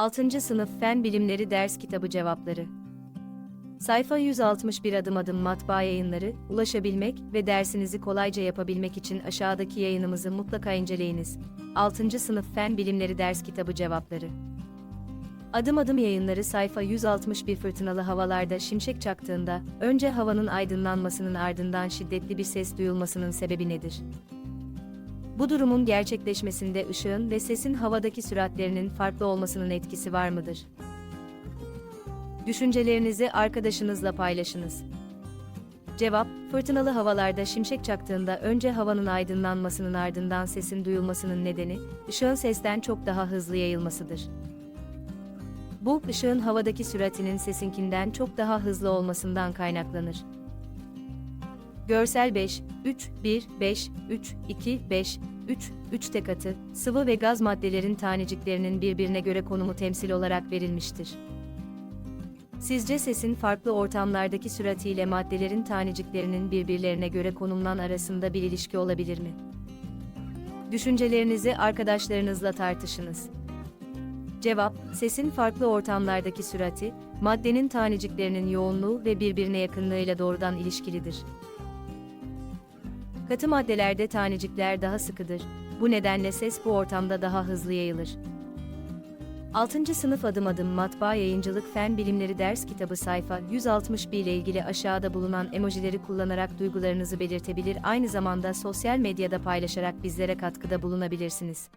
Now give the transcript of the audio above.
6. Sınıf Fen Bilimleri Ders Kitabı Cevapları Sayfa 161 Adım Adım Matbaa Yayınları, ulaşabilmek ve dersinizi kolayca yapabilmek için aşağıdaki yayınımızı mutlaka inceleyiniz. 6. Sınıf Fen Bilimleri Ders Kitabı Cevapları Adım adım yayınları sayfa 161 fırtınalı havalarda şimşek çaktığında, önce havanın aydınlanmasının ardından şiddetli bir ses duyulmasının sebebi nedir? Bu durumun gerçekleşmesinde ışığın ve sesin havadaki süratlerinin farklı olmasının etkisi var mıdır? Düşüncelerinizi arkadaşınızla paylaşınız. Cevap, fırtınalı havalarda şimşek çaktığında önce havanın aydınlanmasının ardından sesin duyulmasının nedeni, ışığın sesten çok daha hızlı yayılmasıdır. Bu, ışığın havadaki süratinin sesinkinden çok daha hızlı olmasından kaynaklanır. Görsel 5, 3, 1, 5, 3, 2, 5, 3, 3 tek atı, sıvı ve gaz maddelerin taneciklerinin birbirine göre konumu temsil olarak verilmiştir. Sizce sesin farklı ortamlardaki süratiyle maddelerin taneciklerinin birbirlerine göre konumlan arasında bir ilişki olabilir mi? Düşüncelerinizi arkadaşlarınızla tartışınız. Cevap, sesin farklı ortamlardaki sürati, maddenin taneciklerinin yoğunluğu ve birbirine yakınlığıyla doğrudan ilişkilidir. Katı maddelerde tanecikler daha sıkıdır. Bu nedenle ses bu ortamda daha hızlı yayılır. 6. sınıf adım adım matbaa yayıncılık fen bilimleri ders kitabı sayfa 161 ile ilgili aşağıda bulunan emojileri kullanarak duygularınızı belirtebilir aynı zamanda sosyal medyada paylaşarak bizlere katkıda bulunabilirsiniz.